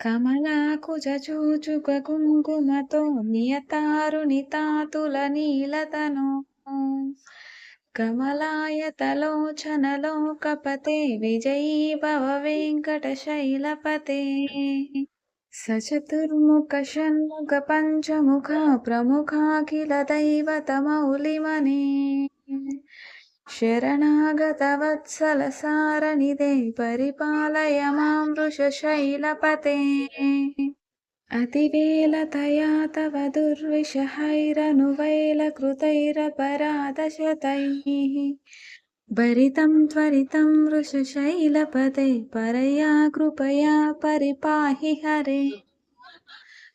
కమలాకుజ చూచుక కుంకుమతో నియతారుని తాతుల నీలతను కమలాయతలోచనలోకపతే విజయీ భవ వెంకట శైలపతే సచతుర్ముఖ షణ్ముఖ పంచముఖ ప్రముఖాఖిల దైవతమౌలిమనే శరణాగత వత్సల సారణిదే పరిపాలయ మాం వృషశైలపతే అతివేలతయా తవ దుర్విషహైరనువైలకృతైరపరాధశతైः భరితం త్వరితం వృషశైలపతే పరయా కృపయా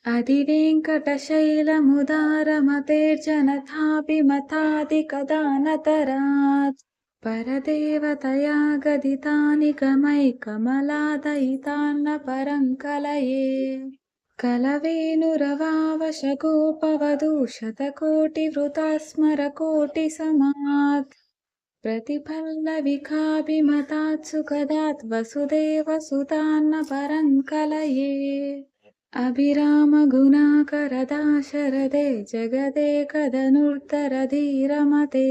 अधिवेङ्कटशैलमुदारमतेर्जनथापि मतादिकदा नतरात् परदेवतया गदितानि कमयिकमलादयितान्न परं कलये कलवेणुरवावशकोपवधु शतकोटिवृतास्मरकोटिसमात् प्रतिफल्लविखापि मतात् सुकदात् वसुदेवसुतान्न परं कलये अभिरामगुणाकरदाशरदे जगदेकदनुर्धरधीरमते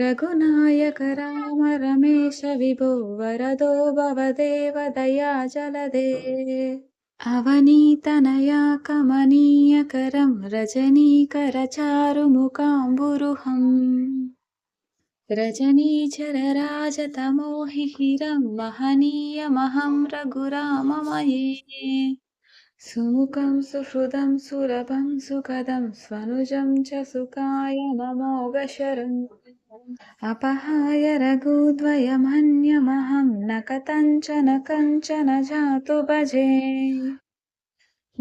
रघुनायक राम रमेश विभो वरदो भवदेव दया जलदे अवनीतनया कमनीयकरं रजनीकरचारुमुकाम्बुरुहम् रजनीचरराजतमोहिहिरं महनीयमहं रघुराममये सुमुखं सुहृदं सुरभं सुखदं स्वनुजं च सुखाय नमोगशरम् अपहाय रघुद्वयमन्यमहं न कथञ्चन कञ्चन जातु भजे।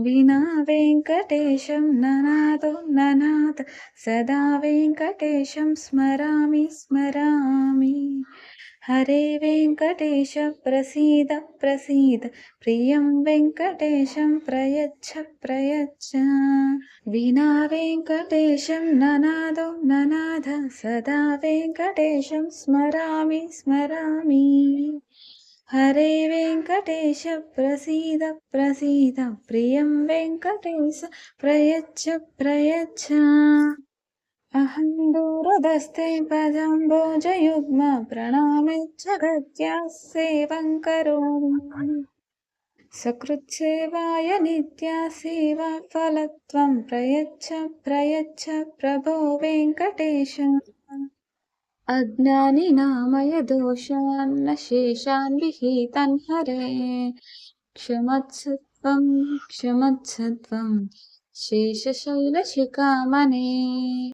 विना वेङ्कटेशं ननादो ननाथ सदा वेङ्कटेशं स्मरामि स्मरामि హరే వెంకటేశ ప్రసీద ప్రసీద. ప్రియం వెంకటేశం ప్రయచ్చ ప్రయచ్చ. వినా వెంకటేశం ననాదో ననాథ. సదా వెంకటేశం స్మరామి స్మరామి. హరే వెంకటేశ ప్రసీద ప్రసీద. ప్రియం వెంకటేశ ప్రయచ్చ ప్రయచ్చ. अहं दूरदस्ते पदम्बोजयुग्म प्रणामिच्च गत्याः सेवं करोमि सकृत्सेवाय नित्या सेवा फलत्वं प्रयच्छ प्रयच्छ प्रभो वेङ्कटेश अज्ञानिनामय दोषान्न शेषान् विहितान् हरे क्षमत्सत्वं क्षमत्सत्वं शेषशैलशिखामणे